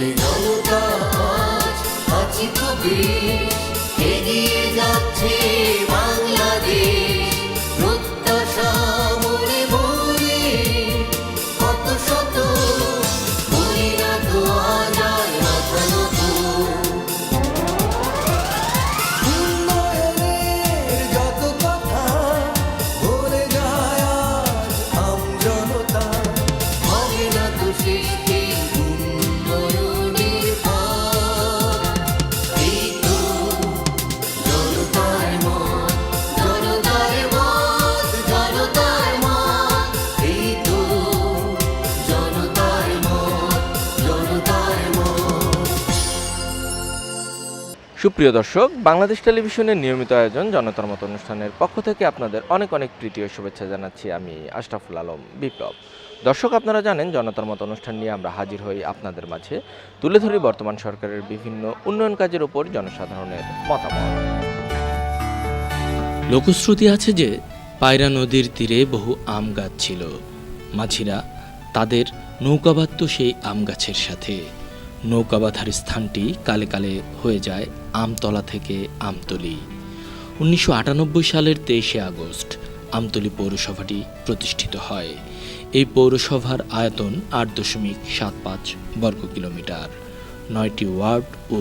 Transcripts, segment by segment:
বলে জনতা আজ আছি কবি এগিয়ে যাচ্ছে সুপ্রিয় দর্শক, বাংলাদেশ টেলিভিশনের নিয়মিত আয়োজন জনতার মত অনুষ্ঠানের পক্ষ থেকে আপনাদের অনেক অনেক প্রীতি ও শুভেচ্ছা জানাচ্ছি আমি আশরাফুল আলম, বিপ্লব। দর্শক, আপনারা জানেন, জনতার মত অনুষ্ঠান নিয়ে আমরা হাজির হই আপনাদের মাঝে। তুলে ধরি বর্তমান সরকারের বিভিন্ন উন্নয়ন কাজের উপর জনসাধারণের মতামত। লোকশ্রুতি আছে যে, পায়রা নদীর তীরে বহু আম গাছ ছিল। মাঝিরা তাদের নৌকা বাঁধত সেই আম গাছের সাথে। নৌকা বাঁধার স্থানটি কালে কালে হয়ে যায় আমতলা থেকে আমতলি। উনিশশো আটানব্বই সালের তেইশে আগস্ট আমতলি পৌরসভাটি প্রতিষ্ঠিত হয়। এই পৌরসভার আয়তন আট দশমিক সাত পাঁচ বর্গ কিলোমিটার। নয়টি ওয়ার্ড ও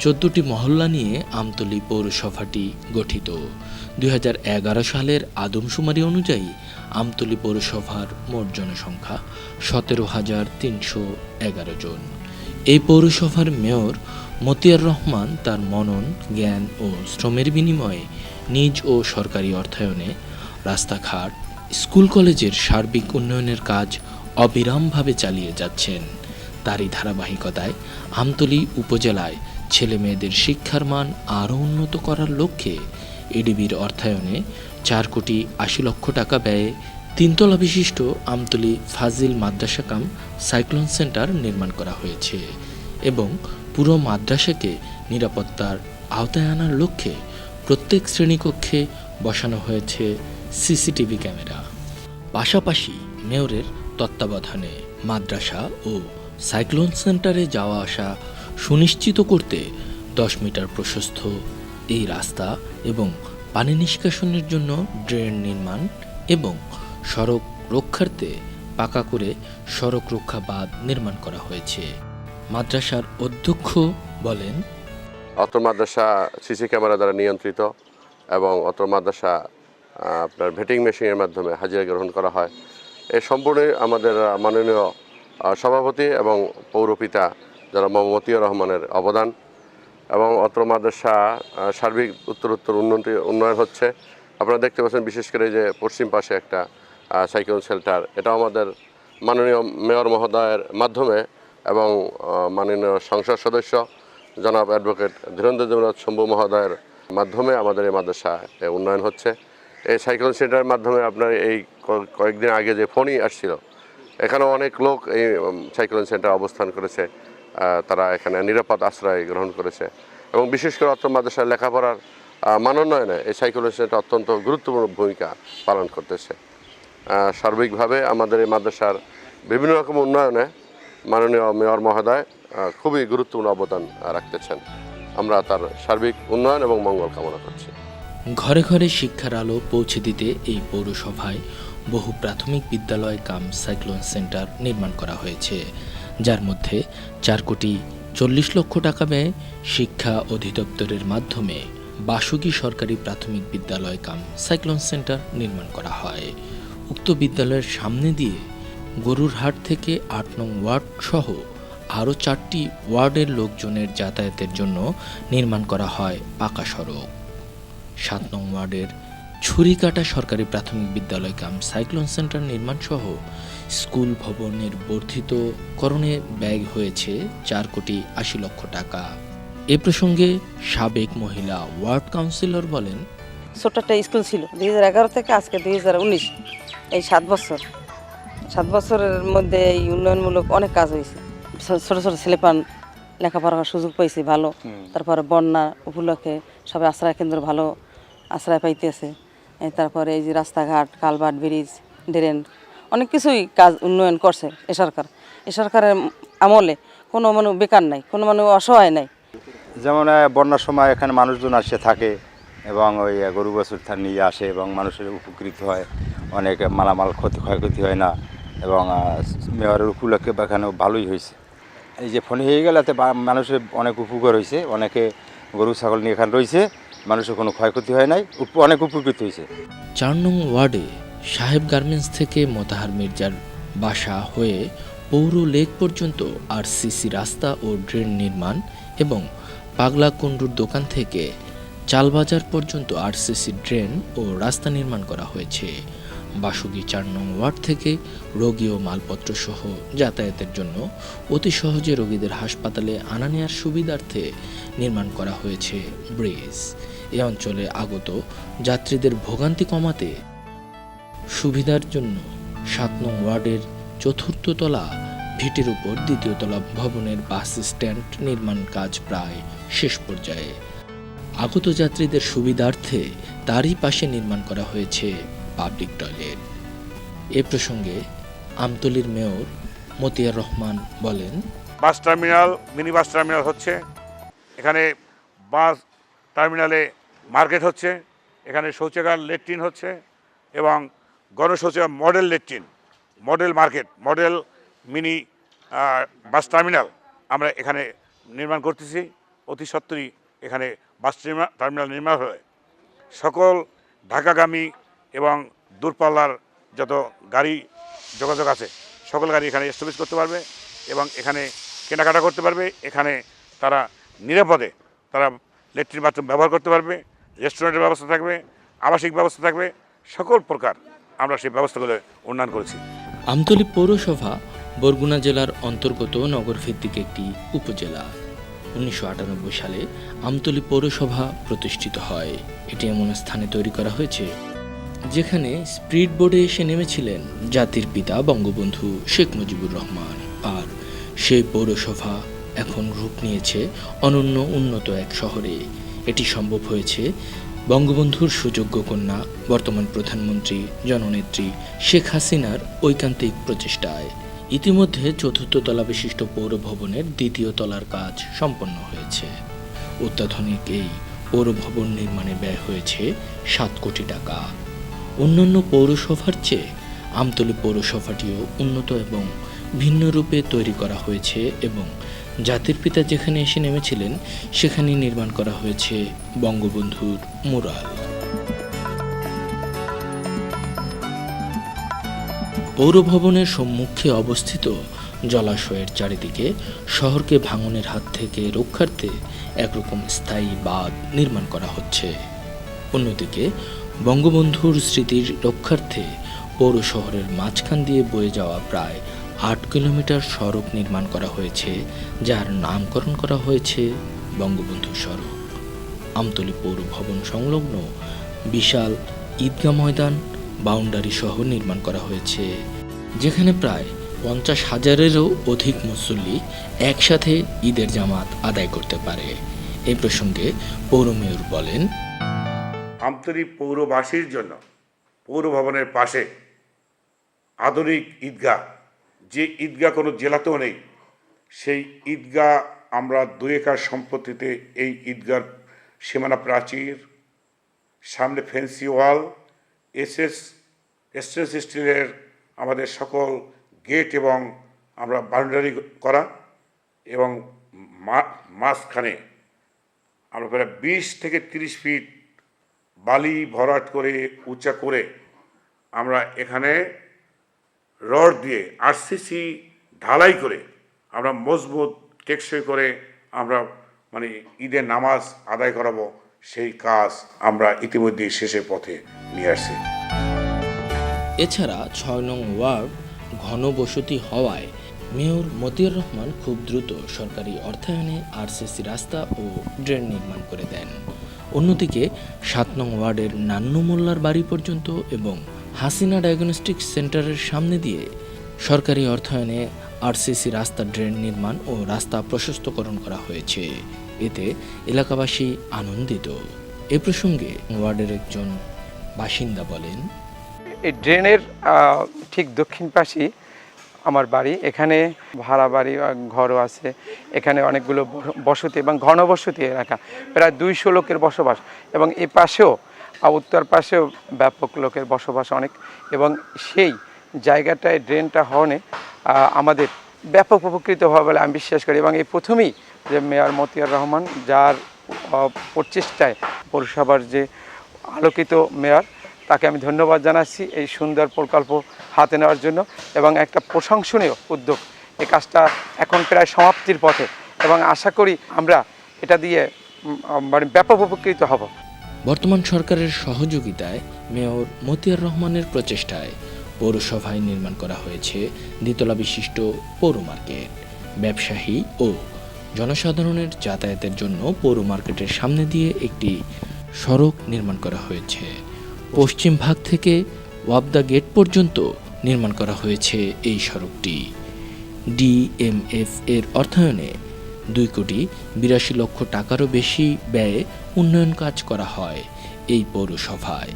চোদ্দটি মহল্লা নিয়ে আমতলী পৌরসভাটি গঠিত। দু হাজার এগারো সালের আদমশুমারি অনুযায়ী আমতলী পৌরসভার মোট জনসংখ্যা সতেরো হাজার তিনশো এগারো জন। এই পৌরসভার মেয়র মতিয়ার রহমান তার মনন, জ্ঞান ও শ্রমের বিনিময়ে নিজ ও সরকারি অর্থায়নে রাস্তাঘাট, স্কুল কলেজের সার্বিক উন্নয়নের কাজ অবিরামভাবে চালিয়ে যাচ্ছেন। তারই ধারাবাহিকতায় আমতলী উপজেলায় ছেলে মেয়েদের শিক্ষার মান আরও উন্নত করার লক্ষ্যে এডিবির অর্থায়নে চার কোটি আশি লক্ষ টাকা ব্যয়ে তিনতলা বিশিষ্ট আমতলী ফাজিল মাদ্রাসা কাম সাইক্লোন সেন্টার নির্মাণ করা হয়েছে এবং পুরো মাদ্রাসাকে নিরাপত্তার আওতায় আনার লক্ষ্যে প্রত্যেক শ্রেণীকক্ষে বসানো হয়েছে সিসিটিভি ক্যামেরা। পাশাপাশি মেয়রের তত্ত্বাবধানে মাদ্রাসা ও সাইক্লোন সেন্টারে যাওয়া আসা সুনিশ্চিত করতে দশ মিটার প্রশস্ত এই রাস্তা এবং পানি নিষ্কাশনের জন্য ড্রেন নির্মাণ এবং সড়ক রক্ষার্থে পাকা করে সড়ক রক্ষা বাঁধ নির্মাণ করা হয়েছে। মাদ্রাসার অধ্যক্ষ বলেন, অত্র মাদ্রাসা সিসি ক্যামেরা দ্বারা নিয়ন্ত্রিত এবং অত্র মাদ্রাসা আপনার ভেটিং মেশিনের মাধ্যমে হাজিরা গ্রহণ করা হয়। এ সম্পূর্ণই আমাদের মাননীয় সভাপতি এবং পৌরপিতা যারা মমতিউর রহমানের অবদান এবং অত্র মাদ্রাসা সার্বিক উত্তরোত্তর উন্নতি, উন্নয়ন হচ্ছে। আপনারা দেখতে পাচ্ছেন বিশেষ করে যে পশ্চিম পাশে একটা সাইক্লোন শেল্টার। এটাও আমাদের মাননীয় মেয়র মহোদয়ের মাধ্যমে এবং মাননীয় সংসদ সদস্য জনাব অ্যাডভোকেট ধীরেন্দ্র দেবনাথ শম্ভু মহোদয়ের মাধ্যমে আমাদের এই মাদ্রাসা উন্নয়ন হচ্ছে। এই সাইক্লোন সেন্টারের মাধ্যমে আপনার এই কয়েকদিন আগে যে ফোনই আসছিল, এখানেও অনেক লোক এই সাইক্লোন সেন্টার অবস্থান করেছে। তারা এখানে নিরাপদ আশ্রয় গ্রহণ করেছে। এবং বিশেষ করে অত্র মাদ্রাসার লেখাপড়ার মানোন্নয়নে এই সাইক্লোন সেন্টার অত্যন্ত গুরুত্বপূর্ণ ভূমিকা পালন করতেছে। সার্বিকভাবে আমাদের এই মাদ্রাসার বিভিন্ন রকম উন্নয়নে মাননীয় মেয়র মহোদয় খুবই গুরুত্বপূর্ণ অবদান রাখতেছেন। আমরা তার সার্বিক উন্নয়ন এবং মঙ্গল কামনা করছি। ঘরে ঘরে শিক্ষার আলো পৌঁছে দিতে এই পৌরসভায় বহু প্রাথমিক বিদ্যালয় কাম সাইক্লোন সেন্টার নির্মাণ করা হয়েছে, যার মধ্যে চার কোটি চল্লিশ লক্ষ টাকা ব্যয়ে শিক্ষা অধিদপ্তরের মাধ্যমে বাসুকি সরকারি প্রাথমিক বিদ্যালয় কাম সাইক্লোন সেন্টার নির্মাণ করা হয়। উক্ত বিদ্যালয়ের সামনে দিয়ে গরুর হাট থেকে আট নং ওয়ার্ড সহ আরও চারটি ওয়ার্ডের লোকজনের যাতায়াতের জন্য নির্মাণ করা হয় পাকা সড়ক। সাত নং ওয়ার্ডের ছুরিকাটা সরকারি প্রাথমিক বিদ্যালয় কাম সাইক্লোন সেন্টার নির্মাণ সহ স্কুল ভবনের বর্ধিতকরণে ব্যয় হয়েছে চার কোটি আশি লক্ষ টাকা। এ প্রসঙ্গে সাবেক মহিলা ওয়ার্ড কাউন্সিলর বলেন, ছোট্ট একটা স্কুল ছিল, দুই থেকে আজকে দুই হাজার উনিশ। এই সাত বছর। সাত বছরের মধ্যে এই উন্নয়নমূলক অনেক কাজ হয়েছে ছোট ছোট ছেলেপান লেখাপড়া করার সুযোগ পাইছে ভালো। তারপরে বন্যা উপলক্ষে সবাই আশ্রয় কেন্দ্র ভালো আশ্রয় পাইতেছে। এই তারপরে এই যে রাস্তাঘাট কালভার্ট ব্রিজ ড্রেন অনেক কিছুই কাজ উন্নয়ন করছে এ সরকার। এ সরকারের আমলে কোনো মানুষ বেকার নাই কোনো মানুষ অসহায় নাই। যেমন বন্যার সময় এখানে মানুষজন আসে থাকে। এবং ওই গরু বছর নিয়ে আসে এবং মানুষের উপকৃত হয়। অনেক মালামাল ক্ষতি, ক্ষয়ক্ষতি হয় না এবং মেয়রের উপলক্ষে বা এখানে ভালোই হয়েছে। এই যে ফোন হয়ে গেলে মানুষের অনেক উপকার হয়েছে। অনেকে গরু, ছাগল নিয়ে এখানে রয়েছে, মানুষের কোনো ক্ষয়ক্ষতি হয় নাই অনেক উপকৃত হয়েছে। চার নং ওয়ার্ডে সাহেব গার্মেন্টস থেকে মোতাহার মির্জার বাসা হয়ে পৌর লেক পর্যন্ত আর আরসিসি রাস্তা ও ড্রেন নির্মাণ এবং পাগলা কুণ্ডুর দোকান থেকে চালবাজার পর্যন্ত আরসিসি ড্রেন ও রাস্তা নির্মাণ করা হয়েছে। বাসুগি চার নং ওয়ার্ড থেকে রোগী ও মালপত্র সহ যাতায়াতের জন্য অতি সহজে রোগীদের হাসপাতালে আনা নেওয়ার সুবিধার্থে নির্মাণ করা হয়েছে ব্রিজ। এ অঞ্চলে আগত যাত্রীদের ভোগান্তি কমাতে সুবিধার জন্য সাত নং ওয়ার্ডের চতুর্থ তলা, ভিটের উপর দ্বিতীয় তলা ভবনের বাস স্ট্যান্ড নির্মাণ কাজ প্রায় শেষ পর্যায়ে। আগত যাত্রীদের সুবিধার্থে তারই পাশে নির্মাণ করা হয়েছে পাবলিক টয়লেট। এ প্রসঙ্গে আমতলির মেয়র মতিয়ার রহমান বলেন, bus terminal, mini bus terminal হচ্ছে। এখানে বাস টার্মিনালে মার্কেট হচ্ছে। এখানে শৌচাগার লেট্রিন হচ্ছে এবং গণশৌচাগার model latrine, model market, model mini bus terminal আমরা এখানে নির্মাণ করতেছি। অতি সত্বরই এখানে বাস টার্মিনা- টার্মিনাল নির্মাণ হয়ে। সকল ঢাকাগামী এবং দূরপাল্লার যত গাড়ি যোগাযোগ আছে, সকল গাড়ি এখানে স্টপেজ করতে পারবে এবং এখানে কেনাকাটা করতে পারবে। এখানে তারা নিরাপদে তারা ল্যাট্রিন বাথরুম ব্যবহার করতে পারবে, রেস্টুরেন্টের ব্যবস্থা থাকবে, আবাসিক ব্যবস্থা থাকবে, সকল প্রকার আমরা সেই ব্যবস্থাগুলো উন্নয়ন করেছি। আমতলী পৌরসভা বরগুনা জেলার অন্তর্গত নগরভিত্তিক একটি উপজেলা। উনিশশো আটানব্বই সালে আমতলী পৌরসভা প্রতিষ্ঠিত হয়। এটি এমন স্থানে তৈরি করা হয়েছে, যেখানে স্পিড বোর্ডে এসে নেমেছিলেন জাতির পিতা বঙ্গবন্ধু শেখ মুজিবুর রহমান। আর সেই পৌরসভা এখন রূপ নিয়েছে অনন্য উন্নত এক শহরে। এটি সম্ভব হয়েছে বঙ্গবন্ধুর সুযোগ্য কন্যা, বর্তমান প্রধানমন্ত্রী, জননেত্রী শেখ হাসিনার ঐকান্তিক প্রচেষ্টায়। ইতিমধ্যে চতুর্থ তলা বিশিষ্ট পৌর ভবনের দ্বিতীয় তলার কাজ সম্পন্ন হয়েছে। অত্যাধুনিক এই পৌর ভবন নির্মাণে ব্যয় হয়েছে সাত কোটি টাকা। অন্যান্য পৌরসভার চেয়ে আমতলী পৌরসভাটিও উন্নত এবং ভিন্ন রূপে তৈরি করা হয়েছে এবং জাতির পিতা যেখানে এসে নেমেছিলেন সেখানে নির্মাণ করা হয়েছে বঙ্গবন্ধুর মুরাল। পৌর ভবনের সম্মুখে অবস্থিত জলাশয়ের চারিদিকে শহরকে ভাঙনের হাত থেকে রক্ষার্থে একরকম স্থায়ী বাঁধ নির্মাণ করা হচ্ছে। অন্যদিকে, বঙ্গবন্ধুর স্মৃতির রক্ষার্থে পৌর শহরের মাঝখান দিয়ে বয়ে যাওয়া প্রায় আট কিলোমিটার সড়ক নির্মাণ করা হয়েছে, যার নামকরণ করা হয়েছে বঙ্গবন্ধু সড়ক। আমতলী পৌর ভবন সংলগ্ন বিশাল ঈদগাহ ময়দান বাউন্ডারি সহ নির্মাণ করা হয়েছে। যেখানে প্রায় পঞ্চাশ হাজারেরও অধিক মুসল্লি একসাথে ঈদের জামাত আদায় করতে পারে। এ প্রসঙ্গে পৌর মেয়র বলেন, আমতলী পৌরবাসীর জন্য পৌর ভবনের পাশে আধুনিক ঈদগাহ, যে ঈদগাহ কোনো জেলাতেও নেই, সেই ঈদগাহ আমরা দুই একর সম্পত্তিতে এই ঈদগার সীমানা প্রাচীর, সামনে ফেন্সি ওয়াল এসএস এসএস স্টিলের আমাদের সকল গেট এবং আমরা বাউন্ডারি করা এবং মাঝখানে আমরা প্রায় বিশ থেকে তিরিশ ফিট বালি ভরাট করে, উঁচা করে আমরা এখানে রড দিয়ে আরসিসি ঢালাই করে আমরা মজবুত, টেকসই করে আমরা মানে ঈদের নামাজ আদায় করাবো। সেই কাজ আমরা ইতিমধ্যেই শেষের পথে নিয়ে আসছি। এছাড়া ছয় নং ওয়ার্ড ঘনবসতি হওয়ায় মেয়র মতিউর রহমান খুব দ্রুত সরকারি অর্থায়নে আরসিসি রাস্তা ও ড্রেন নির্মাণ করে দেন। অন্যদিকে সাত নং ওয়ার্ডের নান্নু মোল্লার বাড়ি পর্যন্ত এবং হাসিনা ডায়াগনস্টিক সেন্টারের সামনে দিয়ে সরকারি অর্থায়নে আরসিসি রাস্তা ড্রেন নির্মাণ ও রাস্তা প্রশস্তকরণ করা হয়েছে। এতে এলাকাবাসী আনন্দিত। এ প্রসঙ্গে ওয়ার্ডের একজন বাসিন্দা বলেন, এই ড্রেনের ঠিক দক্ষিণ পাশেই আমার বাড়ি। এখানে ভাড়া বাড়ি ঘরও আছে। এখানে অনেকগুলো বসতি এবং ঘনবসতি এলাকা। প্রায় দুইশো লোকের বসবাস এবং এ পাশেও উত্তর পাশেও ব্যাপক লোকের বসবাস অনেক এবং সেই জায়গাটায় ড্রেনটা হওয়ানে আমাদের ব্যাপক উপকৃত হওয়া বলে আমি বিশ্বাস করি এবং এই প্রথমেই যে মেয়র মতিয়ার রহমান, যার প্রচেষ্টায় পৌরসভার যে আলোকিত মেয়র, তাকে আমি ধন্যবাদ জানাচ্ছি এই সুন্দর প্রকল্প হাতে নেওয়ার জন্য এবং একটা প্রশংসনীয় উদ্যোগ। এই কাজটা এখন প্রায় সমাপ্তির পথে এবং আশা করি আমরা এটা দিয়ে মানে ব্যাপক উপকৃত হব। বর্তমান সরকারের সহযোগিতায় মেয়র মতিয়ার রহমানের প্রচেষ্টায় পৌরসভায় নির্মাণ করা হয়েছে দ্বিতলা বিশিষ্ট পৌর মার্কেট, ব্যবসায়ী ও জনসাধারণের যাতায়াতের জন্য পৌর মার্কেটের সামনে দিয়ে একটি সড়ক নির্মাণ করা হয়েছে। পশ্চিম ভাগ থেকে ওয়াবদা গেট পর্যন্ত নির্মাণ করা হয়েছে এই সড়কটি। ডিএমএফ এর অর্থায়নে দুই কোটি বিরাশি লক্ষ টাকারও বেশি ব্যয়ে উন্নয়ন কাজ করা হয় এই পৌরসভায়।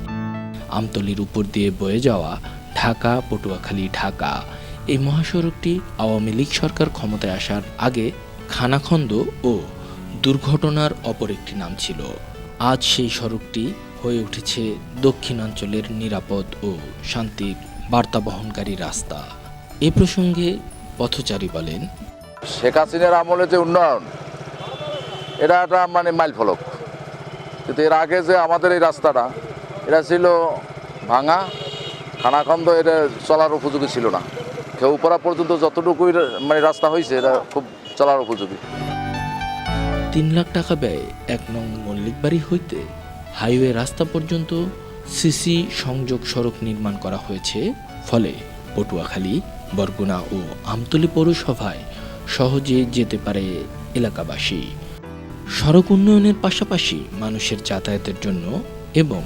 আমতলির উপর দিয়ে বয়ে যাওয়া ঢাকা, পটুয়াখালী, ঢাকা। এই মহাসড়কটি আওয়ামী লীগ সরকার ক্ষমতায় আসার আগে খানাখন্দ ও দুর্ঘটনার অপর একটি নাম ছিল। আজ সেই সড়কটি হয়ে উঠেছে দক্ষিণাঞ্চলের নিরাপদ ও শান্তির বার্তা বহনকারী রাস্তা। এ প্রসঙ্গে পথচারী বলেন, শেখ হাসিনার আমলে যে উন্নয়ন, এটা একটা মানে মাইল ফলক। কিন্তু এর আগে যে আমাদের এই রাস্তাটা, এটা ছিল ভাঙা, খানাখন্দ এটা চলার উপযোগী ছিল না। কেউপাড়া পর্যন্ত যতটুকুই মানে রাস্তা হয়েছে এটা খুব চলার উপযোগী। তিন লাখ টাকা ব্যয়ে এক নং মল্লিক বাড়ি হইতে হাইওয়ে রাস্তা পর্যন্ত সিসি সংযোগ সড়ক নির্মাণ করা হয়েছে। ফলে পটুয়াখালী, বরগুনা ও আমতলী পৌরসভায় সহজে যেতে পারে এলাকাবাসী। সড়ক উন্নয়নের পাশাপাশি মানুষের যাতায়াতের জন্য এবং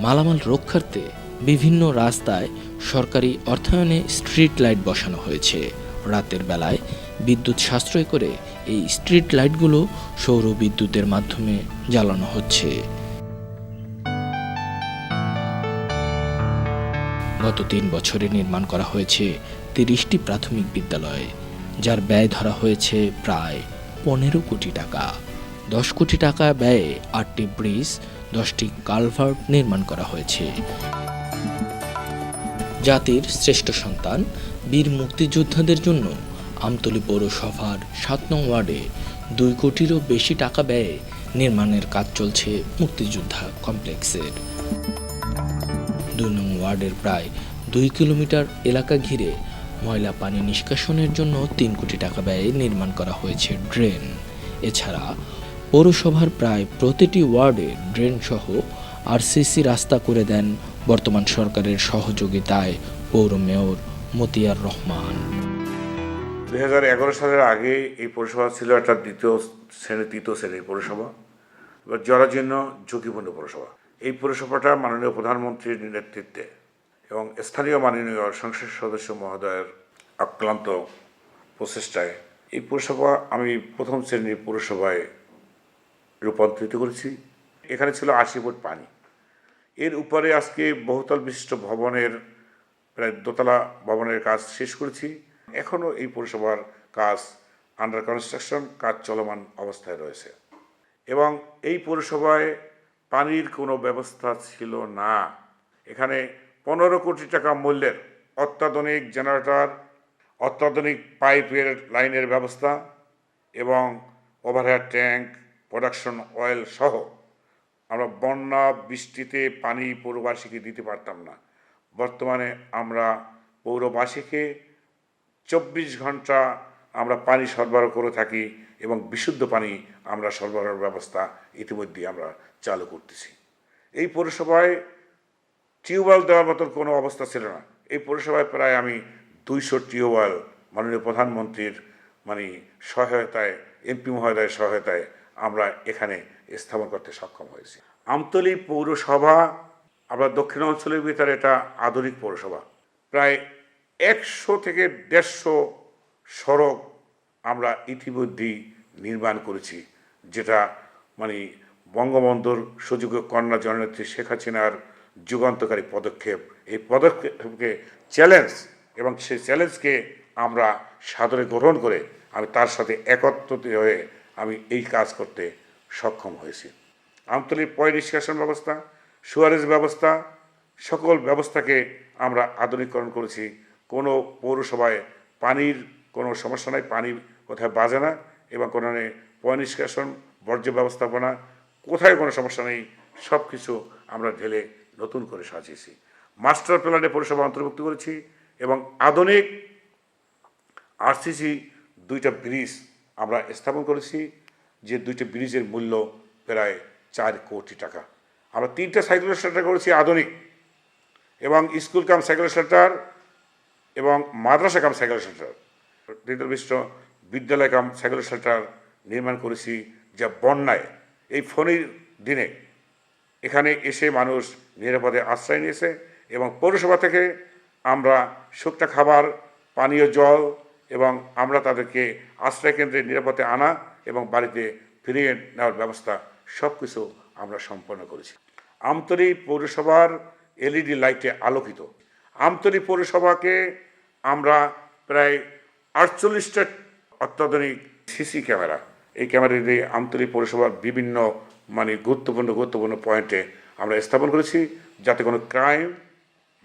মালামাল রক্ষার্থে বিভিন্ন রাস্তায় সরকারি অর্থায়নে স্ট্রিট লাইট বসানো হয়েছে। রাতের বেলায় বিদ্যুৎ সাশ্রয় করে এই স্ট্রিট লাইটগুলো সৌর বিদ্যুতের মাধ্যমে জ্বালানো হচ্ছে। গত তিন বছরে নির্মাণ করা হয়েছে তিরিশটি প্রাথমিক বিদ্যালয়, যার ব্যয় ধরা হয়েছে প্রায় পনেরো কোটি টাকা। দশ কোটি টাকা ব্যয়ে আটটি ব্রিজ, দশটি কালভার্ট নির্মাণ করা হয়েছে। জাতির শ্রেষ্ঠ সন্তান, বীর মুক্তিযোদ্ধাদের জন্য আমতলী পৌরসভার সাত নং ওয়ার্ডে দুই কোটিরও বেশি টাকা ব্যয়ে নির্মাণের কাজ চলছে মুক্তিযোদ্ধা কমপ্লেক্সের। দুই নং ওয়ার্ডের প্রায় দুই কিলোমিটার এলাকা ঘিরে ময়লা পানি নিষ্কাশনের জন্য তিন কোটি টাকা ব্যয়ে নির্মাণ করা হয়েছে ড্রেন। এছাড়া পৌরসভার প্রায় প্রতিটি ওয়ার্ডে ড্রেন সহ আরসিসি রাস্তা করে দেন বর্তমান সরকারের সহযোগিতায় পৌর মেয়র মতিয়ার রহমান। দুই হাজার এগারো সালের আগে এই পৌরসভা ছিল একটা দ্বিতীয় শ্রেণি তৃতীয় শ্রেণির পৌরসভা, এবার জরাজীর্ণ ঝুঁকিপূর্ণ পৌরসভা। এই পৌরসভাটা মাননীয় প্রধানমন্ত্রীর নেতৃত্বে এবং স্থানীয় মাননীয় সংসদ সদস্য মহোদয়ের আক্রান্ত প্রচেষ্টায় এই পৌরসভা আমি প্রথম শ্রেণির পৌরসভায় রূপান্তরিত করেছি। এখানে ছিল আশি ফুট পানি। এর উপরে আজকে বহুতল বিশিষ্ট ভবনের, প্রায় দোতলা ভবনের কাজ শেষ করেছি। এখনও এই পৌরসভার কাজ আন্ডার কনস্ট্রাকশন কাজ চলমান অবস্থায় রয়েছে। এবং এই পৌরসভায় পানির কোনো ব্যবস্থা ছিল না। এখানে পনেরো কোটি টাকা মূল্যের অত্যাধুনিক জেনারেটর অত্যাধুনিক পাইপের লাইনের ব্যবস্থা এবং ওভারহেড ট্যাঙ্ক প্রোডাকশন অয়েল সহ আমরা বন্যা বৃষ্টিতে পানি পৌরবাসীকে দিতে পারতাম না। বর্তমানে আমরা পৌরবাসীকে চব্বিশ ঘণ্টা আমরা পানি সরবরাহ করে থাকি এবং বিশুদ্ধ পানি আমরা সরবরাহের ব্যবস্থা ইতিমধ্যে আমরা চালু করতেছি। এই পৌরসভায় টিউবওয়েল দেওয়ার মতন কোনো অবস্থা ছিল না। এই পৌরসভায় প্রায় আমি দুইশো টিউবওয়েল মাননীয় প্রধানমন্ত্রীর মানে সহায়তায়, এমপি মহোদয়ের সহায়তায় আমরা এখানে স্থাপন করতে সক্ষম হয়েছি। আমতলী পৌরসভা, আমরা দক্ষিণ অঞ্চলের ভিতরে এটা আধুনিক পৌরসভা। প্রায় একশো থেকে দেড়শো সড়ক আমরা ইতিমধ্যেই নির্মাণ করেছি, যেটা মানে বঙ্গবন্ধুর সুযোগ্য কন্যা জননেত্রী শেখ হাসিনার যুগান্তকারী পদক্ষেপ। এই পদক্ষেপকে চ্যালেঞ্জ এবং সেই চ্যালেঞ্জকে আমরা সাদরে গ্রহণ করে আমি তার সাথে একত্রিত হয়ে আমি এই কাজ করতে সক্ষম হয়েছি। আমতলির পয় নিষ্কাশন ব্যবস্থা, সুয়ারেজ ব্যবস্থা, সকল ব্যবস্থাকে আমরা আধুনিকরণ করেছি। কোনো পৌরসভায় পানির কোনো সমস্যা নাই পানি কোথায় বাজে না এবং কোনো পয় নিষ্কাশন, বর্জ্য ব্যবস্থাপনা, কোথায় কোনো সমস্যা নেই সব কিছু আমরা ঢেলে নতুন করে সাজিয়েছি। মাস্টার প্ল্যানে পৌরসভা অন্তর্ভুক্ত করেছি এবং আধুনিক আরসিসি দুইটা ব্রিজ আমরা স্থাপন করেছি, যে দুইটা ব্রিজের মূল্য প্রায় চার কোটি টাকা। আমরা তিনটা সাইকেল সেন্টার করেছি আধুনিক এবং স্কুল কাম সাইকেল সেন্টার এবং মাদ্রাসা কাম সাইকেল সেন্টার নির্দিষ্ট বিদ্যালয় কাম সাইকেল সেন্টার নির্মাণ করেছি যা বন্যায়। এই ফণির দিনে এখানে এসে মানুষ নিরাপদে আশ্রয় নিয়েছে এবং পৌরসভা থেকে আমরা শুকনা খাবার, পানীয় জল এবং আমরা তাদেরকে আশ্রয় কেন্দ্রে নিরাপদে আনা এবং বাড়িতে ফিরিয়ে নেওয়ার ব্যবস্থা সব কিছু আমরা সম্পন্ন করেছি। আমতলী পৌরসভার এলইডি লাইটে আলোকিত। আমতলী পৌরসভাকে আমরা প্রায় আটচল্লিশটা অত্যাধুনিক সিসি ক্যামেরা। এই ক্যামেরা দিয়ে আমতলী পৌরসভার বিভিন্ন মানে গুরুত্বপূর্ণ গুরুত্বপূর্ণ পয়েন্টে আমরা স্থাপন করেছি। যাতে কোনো ক্রাইম,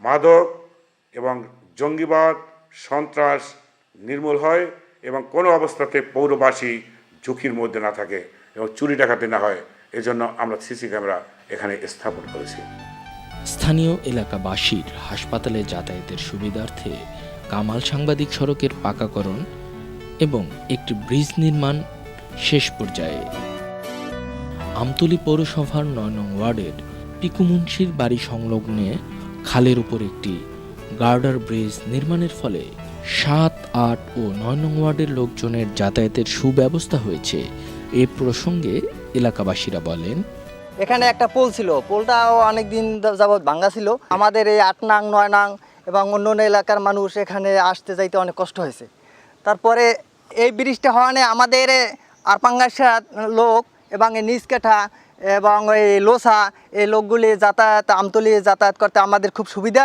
মাদক এবং জঙ্গিবাদ, সন্ত্রাস নির্মূল হয় এবং কোনো অবস্থাতে পৌরবাসী ঝুঁকির মধ্যে না থাকে এবং চুরি ডাকাতি না হয়। এজন্য আমরা সিসি ক্যামেরা এখানে স্থাপন করেছি। স্থানীয় এলাকাবাসীর হাসপাতালে যাতায়াতের সুবিধার্থে কামাল সাংবাদিক সড়কের পাকাকরণ এবং একটি ব্রিজ নির্মাণ শেষ পর্যায়ে। আমতলী পৌরসভার নয় নং ওয়ার্ডের পিকুমুন্সির বাড়ি সংলগ্নে খালের উপর একটি গার্ডার ব্রিজ নির্মাণের ফলে সাত, আট ও নয় নং ওয়ার্ডের লোকজনের যাতায়াতের সুব্যবস্থা হয়েছে। এ প্রসঙ্গে এলাকাবাসীরা বলেন এখানে একটা পোল ছিল। পোলটাও অনেক দিন যাবৎ ভাঙ্গা ছিল। আমাদের এই আট নাং, নয় নাং এবং অন্য অন্য এলাকার মানুষ এখানে আসতে যাইতে অনেক কষ্ট হয়েছে। তারপরে এই ব্রিজটা হওয়ানে আমাদের আরপাঙ্গাসার লোক এবং এই নিচকাঠা এবং এই লোসা, এই লোকগুলি যাতায়াত, আমতলি যাতায়াত করতে আমাদের খুব সুবিধা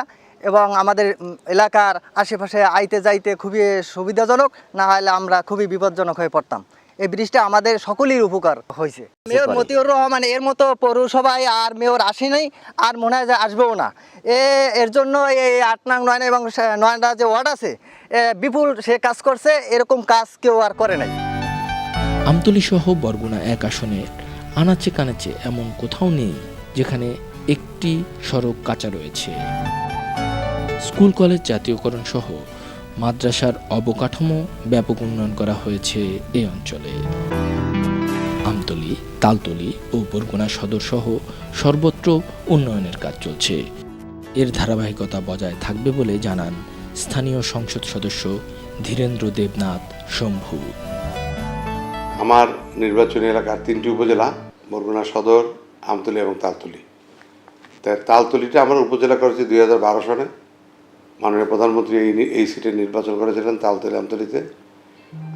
এবং আমাদের এলাকার আশেপাশে আইতে যাইতে খুবই সুবিধাজনক। না হলে আমরা খুবই বিপজ্জনক হয়ে পড়তাম। এই ব্রিজটা আমাদের সকলের উপকার হয়েছে। মেয়র মতিউর রহমান এর মতো পৌরসভায় আর মেয়র আসেনি আর মনে হয় যে আসবেও না। এ এর জন্য এই আট নং নয় এবং নয়টা যে ওয়ার্ড আছে বিপুল সে কাজ করছে এরকম কাজ কেউ আর করে নাই। আমতলী সহ বরগুনা এক আসনে আনাচে কানাচে এমন কোথাও নেই যেখানে একটি সড়ক কাঁচা রয়েছে। স্কুল কলেজ জাতীয়করণ সহ মাদ্রাসার অবকাঠামো ব্যাপক উন্নয়ন করা হয়েছে এই অঞ্চলে। আমতলী, তালতলি ও বরগুনা সদর সহ সর্বত্র উন্নয়নের কাজ চলছে। এর ধারাবাহিকতা বজায় থাকবে বলে জানান স্থানীয় সংসদ সদস্য ধীরেন্দ্র দেবনাথ শম্ভু। আমার নির্বাচনী এলাকার তিনটি উপজেলা, বরগুনা সদর, আমতলী এবং তালতলি। তাই তালতলিটা আমার উপজেলা করেছি দুই সনে মাননীয় প্রধানমন্ত্রী এই এই সিটে নির্বাচন করেছিলেন তালতলি আমতলিতে।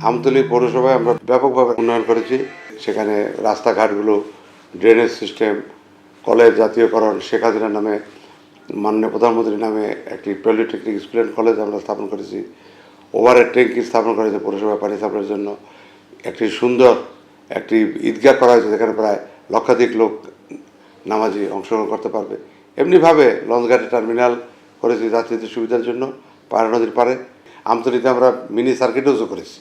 আমতলি পৌরসভায় আমরা ব্যাপকভাবে উন্নয়ন করেছি। সেখানে রাস্তাঘাটগুলো ড্রেনেজ সিস্টেম কলেজ জাতীয়করণ, শেখ হাসিনার নামে, মাননীয় প্রধানমন্ত্রীর নামে একটি পলিটেকনিক অ্যান্ড কলেজ আমরা স্থাপন করেছি। ওভারের ট্যাঙ্কি স্থাপন করেছে পৌরসভায় পানি সাপ্লাইয়ের জন্য। একটি সুন্দর একটি ঈদগাহ করা হয়েছে যেখানে প্রায় লক্ষাধিক লোক নামাজি অংশগ্রহণ করতে পারবে। এমনিভাবে লঞ্চঘাটে টার্মিনাল করেছি যাত্রীদের সুবিধার জন্য পায়রা নদীর পারে আমতলিতে আমরা মিনি সার্কিটও করেছি।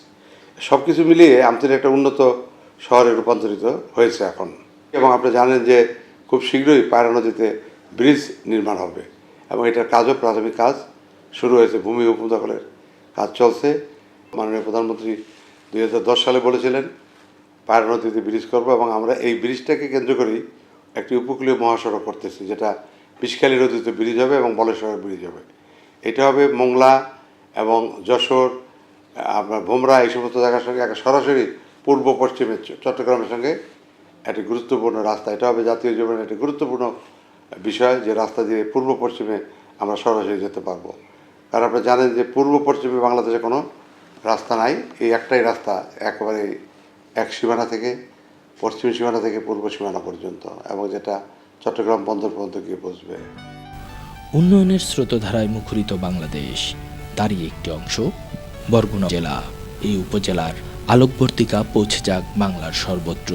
সব কিছু মিলিয়ে আমতলি একটা উন্নত শহরে রূপান্তরিত হয়েছে এখন। এবং আপনি জানেন যে খুব শীঘ্রই পায়রা নদীতে ব্রিজ নির্মাণ হবে এবং এটার কাজও প্রাথমিক কাজ শুরু হয়েছে। ভূমি উপদখলের কাজ চলছে। মাননীয় প্রধানমন্ত্রী দু হাজার দশ সালে বলেছিলেন পায়রা নদীতে ব্রিজ করব এবং আমরা এই ব্রিজটাকে কেন্দ্র করেই একটি উপকূলীয় মহাসড়ক করতেছি, যেটা বিষখালী নদীতে ব্রিজ হবে এবং বলেশ্বরের ব্রিজ হবে। এটা হবে মোংলা এবং যশোর, আপনার ভোমরা, এই সমস্ত জায়গার সঙ্গে একটা সরাসরি পূর্ব পশ্চিমে চ- চট্টগ্রামের সঙ্গে একটি গুরুত্বপূর্ণ রাস্তা। এটা হবে জাতীয় জীবনের একটি গুরুত্বপূর্ণ বিষয় যে রাস্তা দিয়ে পূর্ব পশ্চিমে আমরা সরাসরি যেতে পারব। কারণ আপনারা জানেন যে পূর্ব পশ্চিমে বাংলাদেশে কোনো রাস্তা নাই। এই একটাই রাস্তা একেবারে এক সীমানা থেকে, পশ্চিম সীমানা থেকে পূর্ব সীমানা পর্যন্ত এবং যেটা চট্টগ্রাম বন্দর পর্যন্ত গিয়ে পৌঁছবে উন্নয়নের স্রোতধারায় মুখরিত বাংলাদেশ, তারই একটি অংশ। বরগুনা জেলা, এই উপজেলার আলোকবর্তিকা পৌঁছে যাক বাংলার সর্বত্র।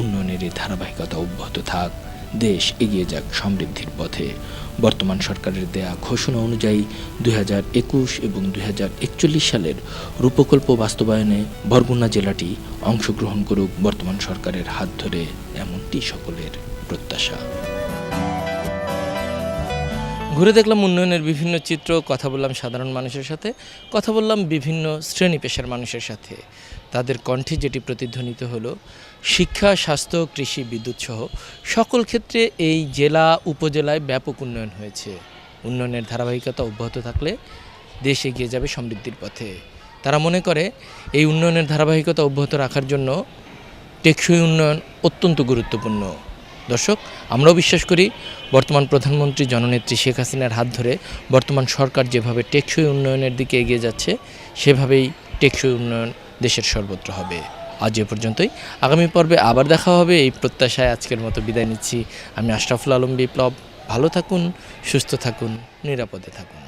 উন্নয়নের এই ধারাবাহিকতা অব্যাহত থাক, দেশ এগিয়ে যাক সমৃদ্ধির পথে। বর্তমান সরকারের দেয়া ঘোষণা অনুযায়ী দুই হাজার একুশ এবং দুই হাজার একচল্লিশ সালের রূপকল্প বাস্তবায়নে বরগুনা জেলাটি অংশগ্রহণ করুক বর্তমান সরকারের হাত ধরে, এমনটি সকলের। প্রত্যাশা। ঘুরে দেখলাম উন্নয়নের বিভিন্ন চিত্র, কথা বললাম সাধারণ মানুষের সাথে, কথা বললাম বিভিন্ন শ্রেণি পেশার মানুষের সাথে। তাদের কণ্ঠে যেটি প্রতিধ্বনিত হলো, শিক্ষা, স্বাস্থ্য, কৃষি, বিদ্যুৎ সহ সকল ক্ষেত্রে এই জেলা, উপজেলায় ব্যাপক উন্নয়ন হয়েছে। উন্নয়নের ধারাবাহিকতা অব্যাহত থাকলে দেশ এগিয়ে যাবে সমৃদ্ধির পথে। তারা মনে করে, এই উন্নয়নের ধারাবাহিকতা অব্যাহত রাখার জন্য টেকসই উন্নয়ন অত্যন্ত গুরুত্বপূর্ণ। দর্শক, আমরাও বিশ্বাস করি বর্তমান প্রধানমন্ত্রী জননেত্রী শেখ হাসিনার হাত ধরে বর্তমান সরকার যেভাবে টেকসই উন্নয়নের দিকে এগিয়ে যাচ্ছে, সেভাবেই টেকসই উন্নয়ন দেশের সর্বত্র হবে। আজ এ পর্যন্তই। আগামী পর্বে আবার দেখা হবে। এই প্রত্যাশায় আজকের মতো বিদায় নিচ্ছি। আমি আশরাফুল আলম বিপ্লব। ভালো থাকুন, সুস্থ থাকুন, নিরাপদে থাকুন।